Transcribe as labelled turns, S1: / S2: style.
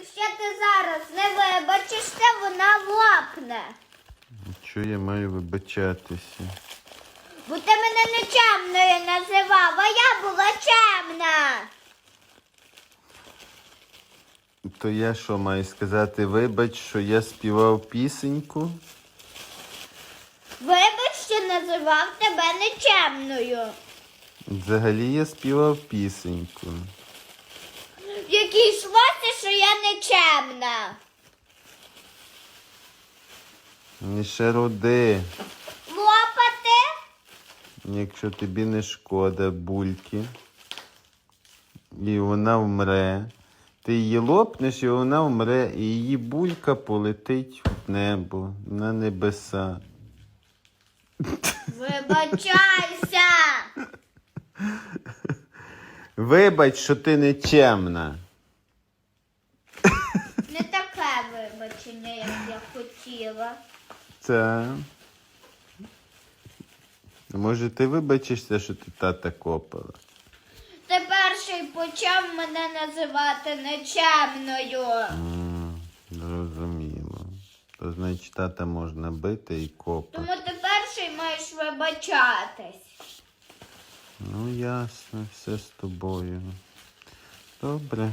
S1: Якщо ти зараз не вибачишся, вона лопне.
S2: Що я маю вибачатися?
S1: Бо ти мене нечемною називав, а я була чемна.
S2: То я що маю сказати? Вибач, що я співав пісеньку?
S1: Вибач, що називав тебе нечемною.
S2: Взагалі я співав пісеньку.
S1: Якій йшлося, що я нечемна.
S2: Не ще роди,
S1: Лопати?
S2: якщо тобі не шкода бульки. І вона вмре. Ти її лопнеш, і вона вмре, і її булька полетить в небо, на небеса.
S1: Вибачайся.
S2: Вибач, що ти нечемна.
S1: Не таке вибачення, як я хотіла.
S2: Це. Може, ти вибачишся, що ти тата копала?
S1: Ти перший почав мене називати нечемною.
S2: М, Зрозуміло. То значить тата можна бити і копати.
S1: Тому ти перший маєш вибачатись.
S2: Ну, ясно, все з тобою. Добре.